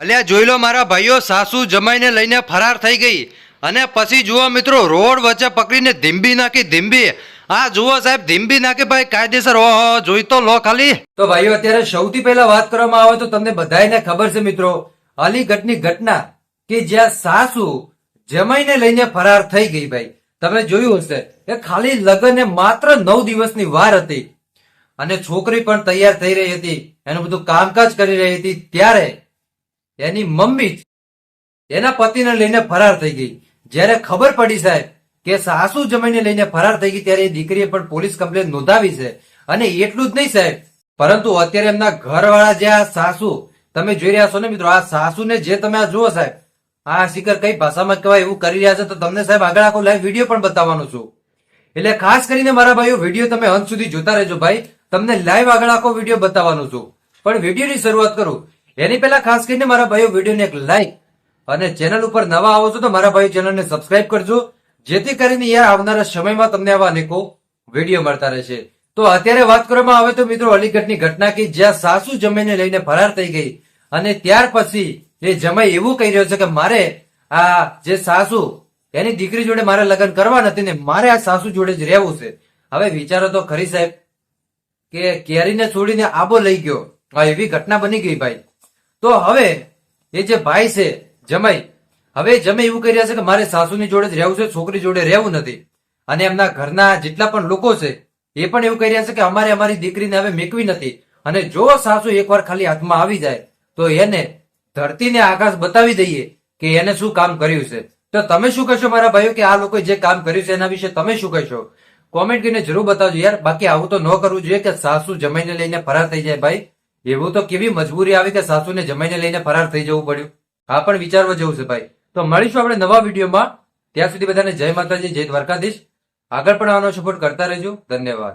અલ્યા જોઈ લો મારા ભાઈઓ, સાસુ જમાઈને લઈને ફરાર થઈ ગઈ. અને પછી જુઓ મિત્રો, રોડ વચ્ચે પકડીને ધીંબી નાખી, ધીંબી. આ જુઓ સાહેબ, ધીંબી નાખી ભાઈ, કાયદેસર. ઓહો, જોઈ તો લો ખાલી. તો ભાઈઓ, અત્યારે સૌથી પહેલા વાત કરવામાં આવે તો તમને બધાને ખબર છે મિત્રો, અલીગઢની ઘટના કે જ્યાં સાસુ જમાઈને લઈને ફરાર થઈ ગઈ ભાઈ. તમે જોયું હશે કે ખાલી લગ્ન માત્ર નવ દિવસની વાર હતી. અને છોકરી પણ તૈયાર થઈ રહી હતી. એનું બધું કામકાજ કરી રહી હતી. ત્યારે એની મમ્મી એના પતિને લઈને ફરાર થઈ ગઈ. જ્યારે ખબર પડી સાહેબ કે સાસુ જમાઈને લઈને ફરાર થઈ ગઈ, ત્યારે એ દીકરીએ પણ પોલીસ કમ્પ્લેન નોંધાવી છે. અને એટલું જ નહીં સાહેબ, પરંતુ અત્યારે એમના ઘરવાળા જે આ સાસુ, તમે જોઈ રહ્યા છો ને મિત્રો, આ સાસુને જે તમે આ જુઓ સાહેબ, આ શિખર કઈ ભાષામાં કહેવાય એવું કરી રહ્યા છે, તો તમને સાહેબ આગળ આખો લાઈવ વીડિયો પણ બતાવવાનો છું. એટલે ખાસ કરીને મારા ભાઈઓ વીડિયો તમે અંત સુધી જોતા રહેજો ભાઈ. તમને લાઈવ આગળ આખો વીડિયો બતાવવાનો છું. પણ વિડીયોની શરૂઆત કરું. એની પહેલા ખાસ કરીને મારા ભાઈઓ વિડીયોને એક લાઈક અને ચેનલ ઉપર નવા આવો છો તો મારા ભાઈ ચેનલને સબસ્ક્રાઇબ કરજો. જેથી કરીને યાર આવનારા સમયમાં તમને આવા અનેકો વીડિયો મળતા રહેશે. તો અત્યારે વાત કરવામાં આવે તો મિત્રો અલીગઢની ઘટના કે જ્યાં સાસુ જમીને લઈને ફરાર થઈ ગઈ અને ત્યાર પછી એ જમાઈ એવું કહી રહ્યો છે કે મારે આ જે સાસુ, એની દીકરી જોડે મારે લગ્ન કરવા નથી ને મારે આ સાસુ જોડે જ રહેવું છે. હવે વિચારો તો ખરી સાહેબ કે કેરીને છોડીને આબો લઈ ગયો. આ એવી ઘટના બની ગઈ ભાઈ. તો હવે એ જે ભાઈ છે, જમાઈ, હવે જમાઈ એવું કહી રહ્યા છે કે મારે સાસુની જોડે જ રહેવું છે, છોકરી જોડે રહેવું નથી. અને એમના ઘરના જેટલા પણ લોકો છે, એ પણ એવું કહી રહ્યા છે કે અમારે અમારી દીકરીને હવે મેકવી નથી. અને જો સાસુ એકવાર ખાલી હાથમાં આવી જાય, તો એને ધરતીને આકાશ બતાવી દઈએ કે એને શું કામ કર્યું છે. તો તમે શું કહેશો મારા ભાઈઓ કે આ લોકોએ જે કામ કર્યું છે એના વિશે તમે શું કહેશો? કોમેન્ટ કરીને જરૂર બતાવજો યાર. બાકી આવું તો ન કરવું જોઈએ કે સાસુ જમાઈને લઈને ફરાર થઈ જાય ભાઈ. એવું તો કેવી મજબૂરી આવી કે સાસુને જમાઈને લઈને ફરાર થઈ જવું પડ્યું? આ પણ વિચારવા જેવું છે ભાઈ. તો મળીશું આપણે નવા વિડીયોમાં. ત્યાં સુધી બધાને જય માતાજી, જય દ્વારકાધીશ. આગળ પણ આનો સપોર્ટ કરતા રહેજો. ધન્યવાદ.